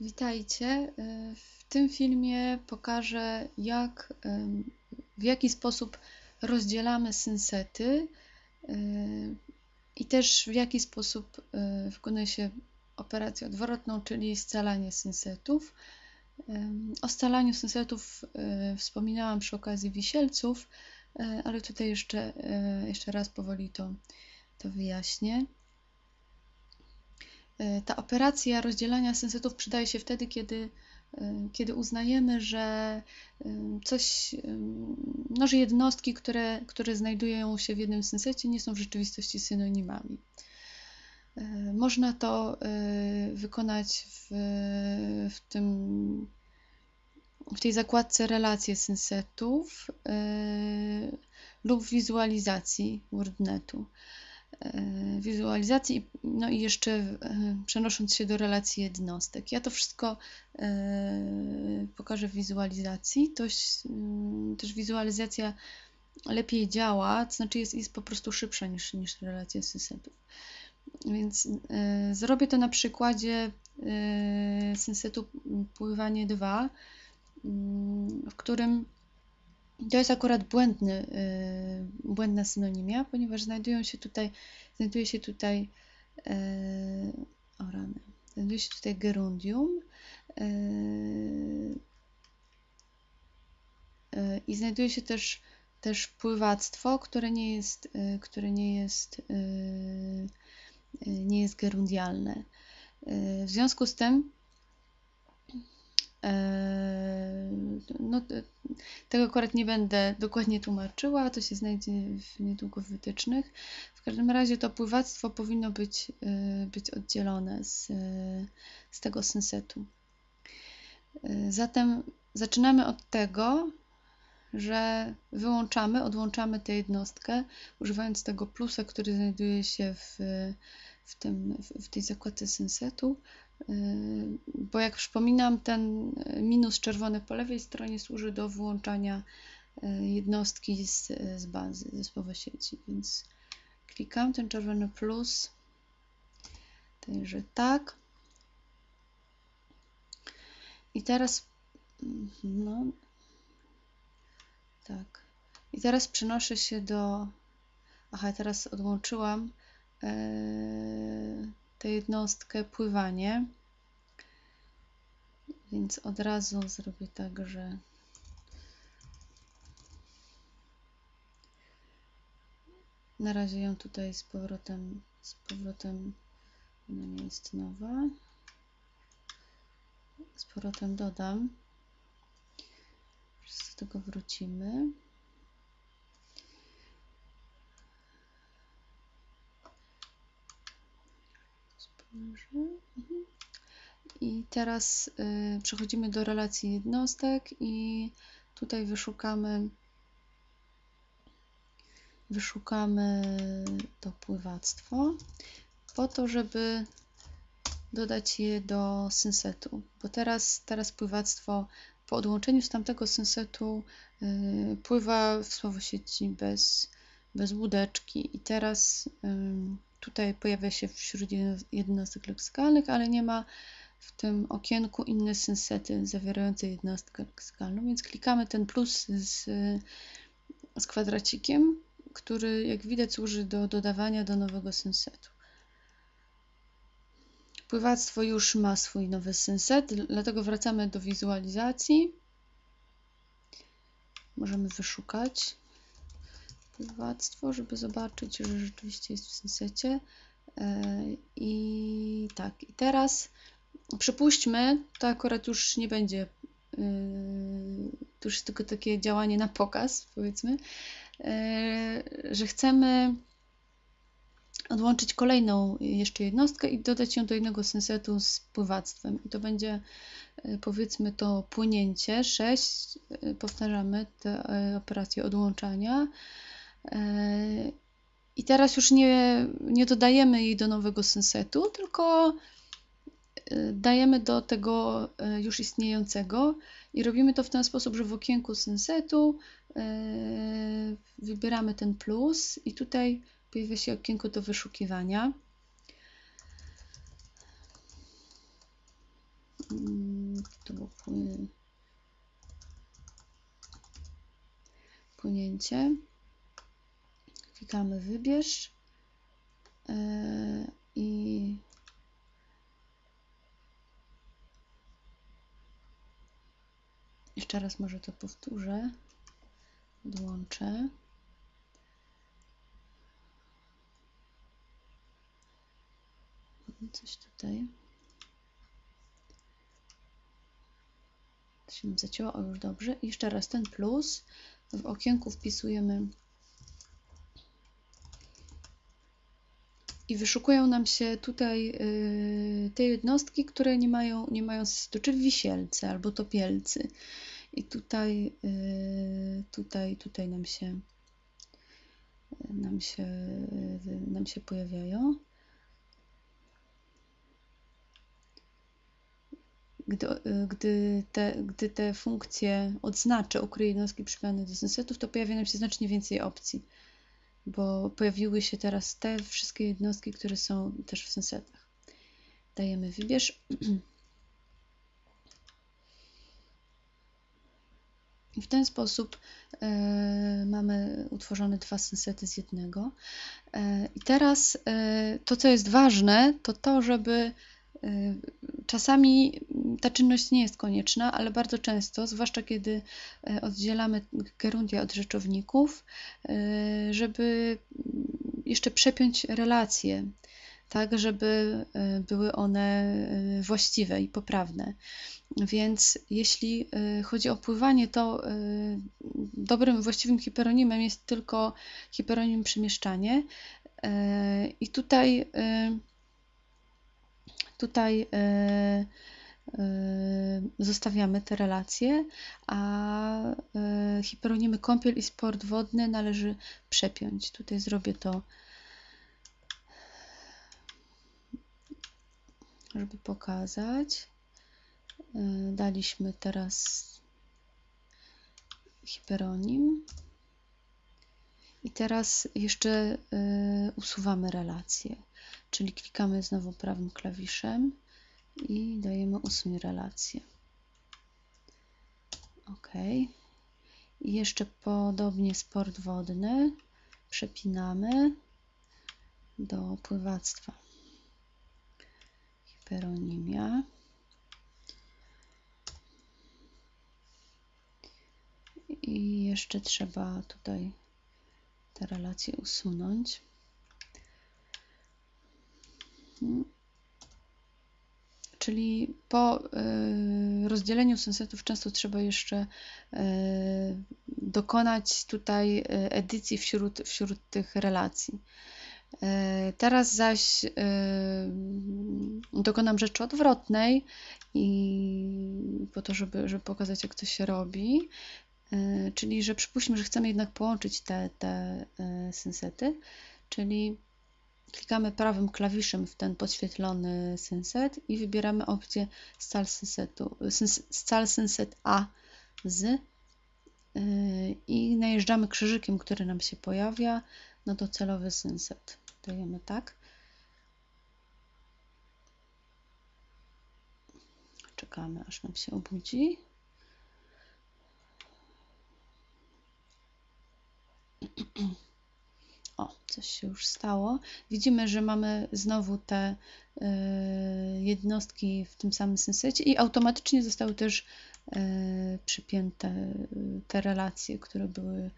Witajcie. W tym filmie pokażę, jak, w jaki sposób rozdzielamy synsety i też w jaki sposób wykonuje się operację odwrotną, czyli scalanie synsetów. O scalaniu synsetów wspominałam przy okazji wisielców, ale tutaj jeszcze, jeszcze raz powoli to, to wyjaśnię. E, ta operacja rozdzielania sensetów przydaje się wtedy, kiedy, e, kiedy uznajemy, że e, coś, no, że jednostki, które, które znajdują się w jednym sensecie, nie są w rzeczywistości synonimami. Można to wykonać w, w, tym, w tej zakładce relacje sensetów lub wizualizacji WordNetu. E, wizualizacji, no i jeszcze e, przenosząc się do relacji jednostek. Ja to wszystko e, pokażę w wizualizacji. To, mm, też wizualizacja lepiej działa, to znaczy jest, jest po prostu szybsza niż, niż relacja synsetów. Więc zrobię to na przykładzie synsetu pływanie 2, mm, w którym to jest akurat błędny, yy, błędna synonimia, ponieważ znajdują się tutaj, znajduje się tutaj yy, o rany, znajduje się tutaj gerundium yy, i znajduje się też, też pływactwo, które nie jest, które nie jest, nie jest gerundialne. W związku z tym no, tego akurat nie będę dokładnie tłumaczyła, to się znajdzie w niedługo w wytycznych. W każdym razie to pływactwo powinno być, y, być oddzielone z, z tego sensetu. Y, zatem zaczynamy od tego, że wyłączamy, odłączamy tę jednostkę, używając tego plusa, który znajduje się w, w, tym, w tej zakładce sensetu, Yy, bo jak przypominam, ten minus czerwony po lewej stronie służy do włączania yy, jednostki z, z bazy zespołowej sieci, więc klikam ten czerwony plus, także tak. I teraz, no, tak. I teraz przenoszę się do, aha, teraz odłączyłam yy, tę jednostkę pływanie. Więc od razu zrobię tak, że na razie ją tutaj z powrotem, z powrotem, ona nie jest nowa, z powrotem dodam. Do tego wrócimy. I teraz y, przechodzimy do relacji jednostek i tutaj wyszukamy wyszukamy to pływactwo po to, żeby dodać je do synsetu, bo teraz, teraz pływactwo po odłączeniu z tamtego synsetu y, pływa w słowosieci bez, bez łódeczki. I teraz y, Tutaj pojawia się wśród jednostek leksykalnych, ale nie ma w tym okienku inne synsety zawierające jednostkę leksykalną, więc klikamy ten plus z, z kwadracikiem, który jak widać służy do dodawania do nowego synsetu. Pływactwo już ma swój nowy synset, dlatego wracamy do wizualizacji. Możemy wyszukać pływactwo, żeby zobaczyć, że rzeczywiście jest w sensecie. E, I tak, i teraz przypuśćmy, to akurat już nie będzie, e, to już tylko takie działanie na pokaz, powiedzmy, e, że chcemy odłączyć kolejną jeszcze jednostkę i dodać ją do jednego sensetu z pływactwem. I to będzie powiedzmy to płynięcie 6, powtarzamy tę operację odłączania i teraz już nie, nie dodajemy jej do nowego sensetu, tylko e, dajemy do tego e, już istniejącego i robimy to w ten sposób, że w okienku sensetu e, wybieramy ten plus i tutaj pojawia się okienko do wyszukiwania. mm, to było. Klikamy wybierz e, i jeszcze raz może to powtórzę. Odłączę. Coś tutaj. To się zacięło, o już dobrze. I jeszcze raz ten plus. W okienku wpisujemy i wyszukują nam się tutaj y, te jednostki, które nie mają, nie mają systu, czyli wisielce albo topielcy. I tutaj, y, tutaj, tutaj nam się, nam się, y, nam się pojawiają. Gdy, gdy, te, gdy te funkcje odznaczę, ukryję jednostki przypisane do sensetów, to pojawia nam się znacznie więcej opcji bo pojawiły się teraz te wszystkie jednostki, które są też w sensetach. Dajemy wybierz. W ten sposób e, mamy utworzone dwa sensety z jednego. E, I teraz e, to, co jest ważne, to to, żeby czasami ta czynność nie jest konieczna, ale bardzo często, zwłaszcza kiedy e, oddzielamy gerundia od rzeczowników, e, żeby jeszcze przepiąć relacje, tak, żeby e, były one właściwe i poprawne. Więc jeśli chodzi o pływanie, to dobrym, właściwym hiperonimem jest tylko hiperonim przemieszczanie. I tutaj Tutaj zostawiamy te relacje, a e, hiperonimy kąpiel i sport wodny należy przepiąć. Tutaj zrobię to, żeby pokazać. Daliśmy teraz hiperonim. I teraz jeszcze usuwamy relacje czyli klikamy znowu prawym klawiszem i dajemy usuń relację. OK. I jeszcze podobnie sport wodny przepinamy do pływactwa. Hiperonimia. I jeszcze trzeba tutaj te relacje usunąć. Czyli po y, rozdzieleniu sensetów często trzeba jeszcze y, dokonać tutaj y, edycji wśród, wśród tych relacji. Teraz zaś dokonam rzeczy odwrotnej i po to, żeby, żeby pokazać, jak to się robi. Czyli, że przypuśćmy, że chcemy jednak połączyć te, te sensety, czyli Klikamy prawym klawiszem w ten podświetlony synset i wybieramy opcję Scal Synset A z y, i najeżdżamy krzyżykiem, który nam się pojawia na docelowy synset. Dajemy tak. Czekamy, aż nam się obudzi. O, coś już stało. Widzimy, że mamy znowu te y, jednostki w tym samym sensecie i automatycznie zostały też y, przypięte te relacje, które były,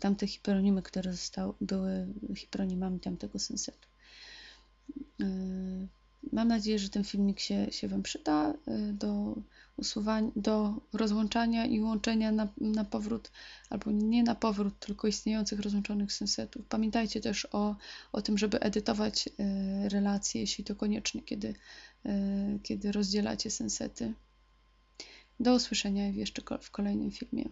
tamte hiperonimy, które zostały, były hiperonimami tamtego sensetu. Mam nadzieję, że ten filmik się, się Wam przyda do usuwania, do rozłączania i łączenia na, na powrót, albo nie na powrót, tylko istniejących rozłączonych sensetów. Pamiętajcie też o, o tym, żeby edytować e, relacje, jeśli to konieczne, kiedy, e, kiedy rozdzielacie sensety. Do usłyszenia jeszcze w kolejnym filmie.